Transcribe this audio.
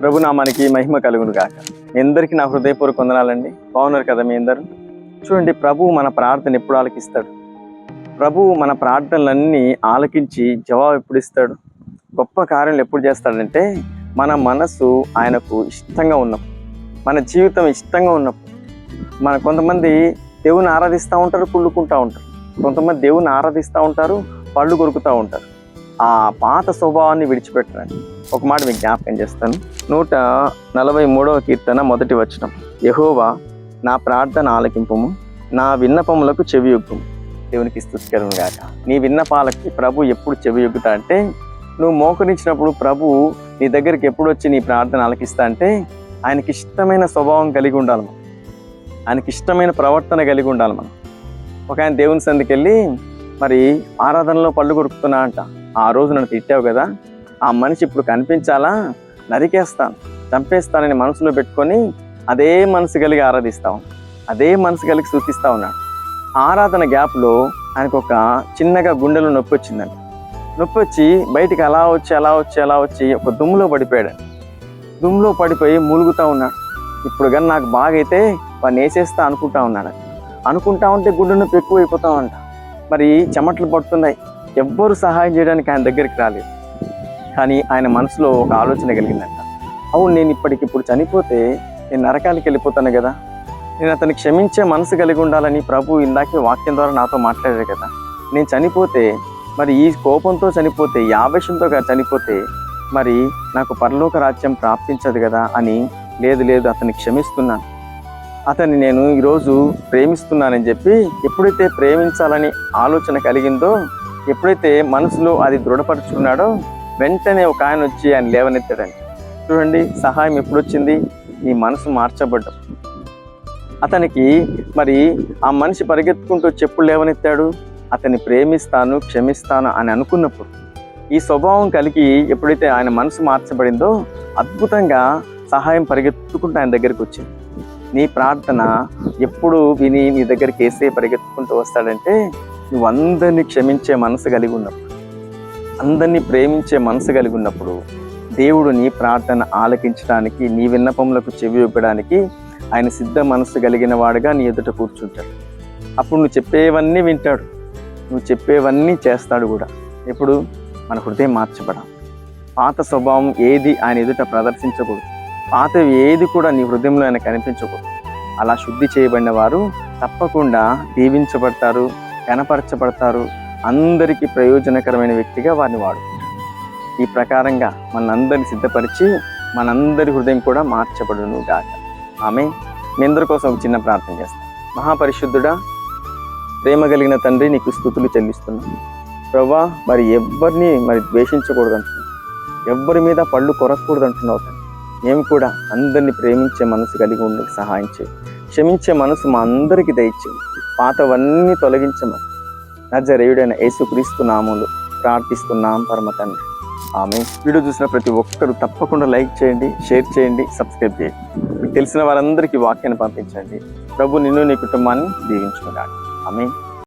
ప్రభు నామానికి మహిమ కలుగును గాక మీ అందరికీ నా హృదయపూర్వక వందనాలండి. బాగున్నారు కదా మీ అందరూ? చూడండి ప్రభువు మన ప్రార్థన ఎప్పుడు ఆలకిస్తాడు? ప్రభువు మన ప్రార్థనలన్నీ ఆలకించి జవాబు ఎప్పుడు ఇస్తాడు? గొప్ప కార్యాలు ఎప్పుడు చేస్తాడంటే మన మనసు ఆయనకు ఇష్టంగా ఉన్నప్పుడు మన జీవితం ఇష్టంగా ఉన్నప్పుడు. మన కొంతమంది దేవుని ఆరాధిస్తూ ఉంటారు కుళ్ళుకుంటూ ఉంటారు. కొంతమంది దేవుని ఆరాధిస్తూ ఉంటారు పళ్ళు కొరుకుతూ ఉంటారు. ఆ పాత స్వభావాన్ని విడిచిపెట్టరండి. ఒక మాట మీకు జ్ఞాపకం చేస్తాను. నూట నలభై మూడవ కీర్తన మొదటి వచనం. యహోవా నా ప్రార్థన ఆలకింపము నా విన్నపములకు చెవియొగ్గుము. దేవునికి స్థుతికరం గాక. నీ విన్నపాలకి ప్రభు ఎప్పుడు చెవియొగ్గుతా అంటే నువ్వు మోకరించినప్పుడు ప్రభు నీ దగ్గరికి ఎప్పుడు వచ్చి నీ ప్రార్థన ఆలకిస్తా అంటే ఆయనకి ఇష్టమైన స్వభావం కలిగి ఉండాలి మనం. ఆయనకి ఇష్టమైన ప్రవర్తన కలిగి ఉండాలి మనం. ఒక ఆయన దేవుని సందికి వెళ్ళి మరి ఆరాధనలో పళ్ళు కొరుకుతున్నా అంట. ఆ రోజు నన్ను తిట్టావు కదా ఆ మనిషి ఇప్పుడు కనిపించాలా? నరికేస్తాను చంపేస్తానని మనసులో పెట్టుకొని అదే మనసు కలిగి ఆరాధిస్తాం అదే మనసు కలిగి సూచిస్తూ ఉన్నాడు ఆరాధన గ్యాప్లో ఆయనకు ఒక చిన్నగా గుండెలో నొప్పి వచ్చిందండి నొప్పి వచ్చి బయటికి అలా వచ్చి అలా వచ్చి అలా వచ్చి ఒక దుమ్ములో పడిపోయాడు. దుమ్ములో పడిపోయి మూలుగుతూ ఉన్నాడు. ఇప్పుడు కానీ నాకు బాగైతే వాడిని వేసేస్తా అనుకుంటా ఉన్నాడు. అనుకుంటా ఉంటే గుండె నొప్పి ఎక్కువైపోతా అంట ఉంట మరి చెమటలు పడుతున్నాయి. ఎవ్వరు సహాయం చేయడానికి ఆయన దగ్గరికి రాలేదు. కానీ ఆయన మనసులో ఒక ఆలోచన కలిగిందంట. అవును నేను ఇప్పటికిప్పుడు చనిపోతే నేను నరకానికి వెళ్ళిపోతాను కదా. నేను అతన్ని క్షమించే మనసు కలిగి ఉండాలని ప్రభు ఇందాకే వాక్యం ద్వారా నాతో మాట్లాడారు కదా. నేను చనిపోతే మరి ఈ కోపంతో చనిపోతే ఈ ఆవేశంతో చనిపోతే మరి నాకు పరలోక రాజ్యం ప్రాప్తించదు కదా అని లేదు లేదు అతన్ని క్షమిస్తున్నాను. అతన్ని నేను ఈరోజు ప్రేమిస్తున్నానని చెప్పి ఎప్పుడైతే ప్రేమించాలని ఆలోచన కలిగిందో ఎప్పుడైతే మనసులో అది దృఢపరుచుకున్నాడో వెంటనే ఒక ఆయన వచ్చి ఆయన లేవనెత్తాడండి. చూడండి సహాయం ఎప్పుడు వచ్చింది నీ మనసు మార్చబడ్డం. అతనికి మరి ఆ మనిషి పరిగెత్తుకుంటూ చెప్పు లేవనెత్తాడు. అతన్ని ప్రేమిస్తాను క్షమిస్తాను అని అనుకున్నప్పుడు ఈ స్వభావం కలిగి ఎప్పుడైతే ఆయన మనసు మార్చబడిందో అద్భుతంగా సహాయం పరిగెత్తుకుంటూ ఆయన దగ్గరికి వచ్చింది. నీ ప్రార్థన ఎప్పుడు విని నీ దగ్గరికి వేసే పరిగెత్తుకుంటూ వస్తాడంటే నువ్వు అందరినీ క్షమించే మనసు కలిగి ఉన్నప్పుడు అందరినీ ప్రేమించే మనసు కలిగి ఉన్నప్పుడు దేవుడు నీ ప్రార్థన ఆలకించడానికి నీ విన్నపములకు చెవి ఇవ్వడానికి ఆయన సిద్ధ మనసు కలిగిన వాడుగా నీ ఎదుట కూర్చుంటాడు. అప్పుడు నువ్వు చెప్పేవన్నీ వింటాడు. నువ్వు చెప్పేవన్నీ చేస్తాడు కూడా. ఇప్పుడు మన హృదయం మార్చబడాలి. పాత స్వభావం ఏది ఆయన ఎదుట ప్రదర్శించకూడదు. పాతవి ఏది కూడా నీ హృదయంలో ఆయన కనిపించకూడదు. అలా శుద్ధి చేయబడిన వారు తప్పకుండా దీవించబడతారు. కనపరచబడతారు. అందరికీ ప్రయోజనకరమైన వ్యక్తిగా వారిని వాడుకుంటారు ఈ ప్రకారంగా మనందరిని సిద్ధపరిచి మనందరి హృదయం కూడా మార్చబడును గాక. ఆమె మీ అందరి కోసం ఒక చిన్న ప్రార్థన చేస్తాం. మహాపరిశుద్ధుడా ప్రేమ కలిగిన తండ్రి నీకు స్థుతులు చెల్లిస్తున్నాను ప్రభా మరి ఎవ్వరిని మరి ద్వేషించకూడదు అంటున్నావు. ఎవ్వరి మీద పళ్ళు కొరకూడదు అంటున్నావు తండ్రి. మేము కూడా అందరిని ప్రేమించే మనసు కలిగి ఉండకు సహాయం చేయి. క్షమించే మనసు మా అందరికీ దయచేయి. పాతవన్నీ తొలగించమని నజరేయుడైన యేసుక్రీస్తు నామములు ప్రార్థిస్తున్నాం పరమ తండ్రి. ఆమె వీడియో చూసిన ప్రతి ఒక్కరు తప్పకుండా లైక్ చేయండి షేర్ చేయండి సబ్స్క్రైబ్ చేయండి. మీకు తెలిసిన వారందరికీ వాక్యాన్ని పంపించండి. ప్రభు నిన్ను నీ కుటుంబాన్ని దీవించుకున్నాడు ఆమె